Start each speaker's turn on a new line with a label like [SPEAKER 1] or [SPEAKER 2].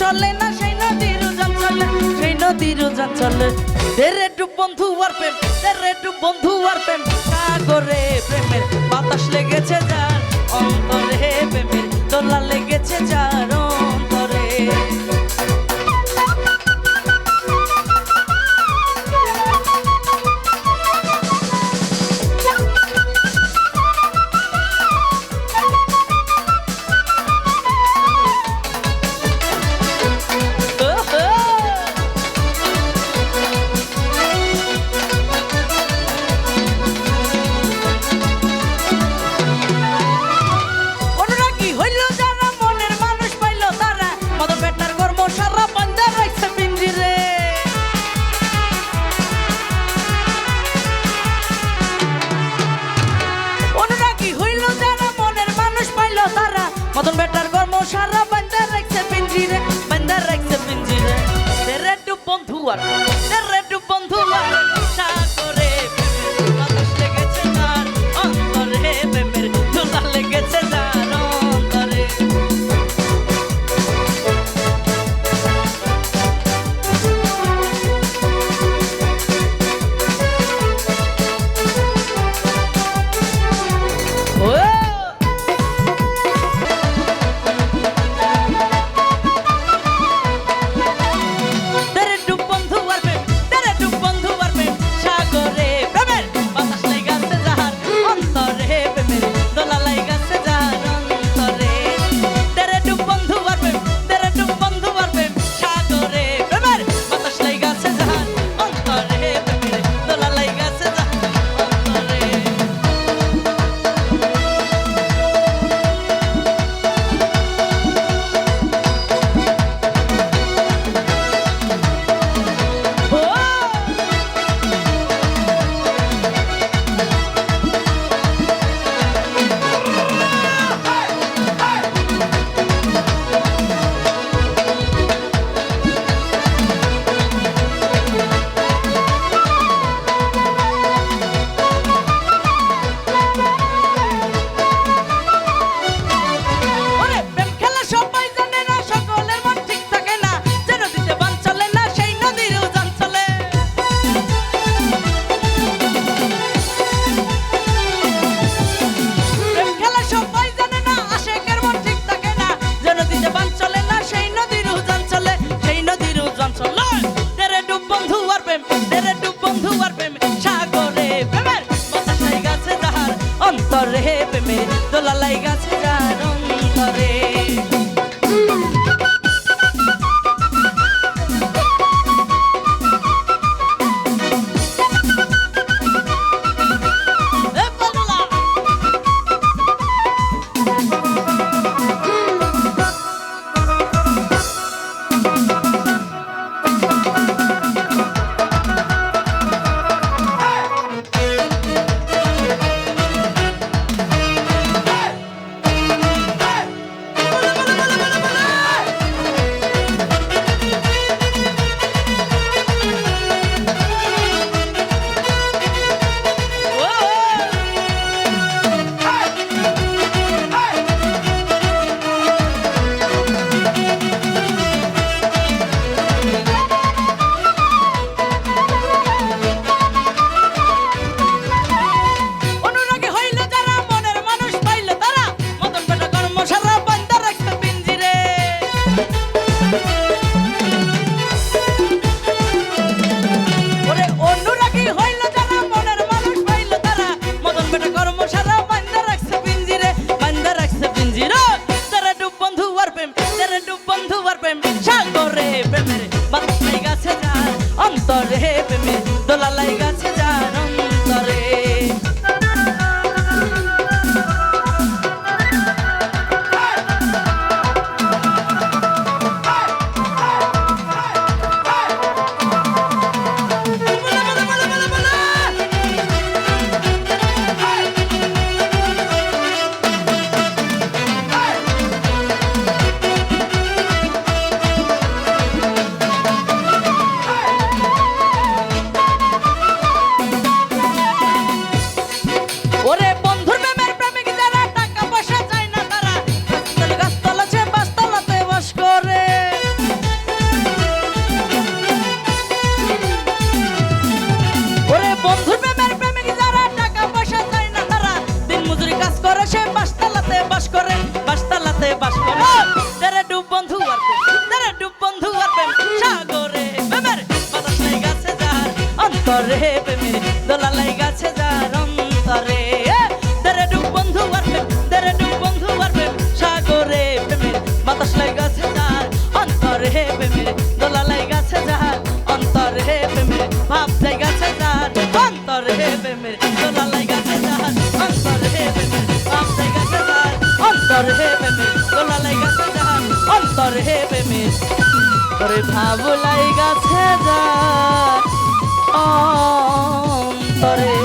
[SPEAKER 1] চলে না, সেই নদীর উজান চলে, সেই নদীর উজান চলে। তেরে ডুব বন্ধু আর প্রেম তেরে ডুব বন্ধু আর প্রেম, সাগরে প্রেমের বাতাস লেগেছে যার, অন্তরে প্রেমের দোলা লেগেছে যার। মোশারফ আর প্রেম তেরে ডুব বন্ধু আর প্রেম সাগরে প্রেমের বাতাস লাইগাছে ঢাকাতে বাস করেন। রে প্রেমিস ওরে ভাবলাই গাছে যা। অন্তরে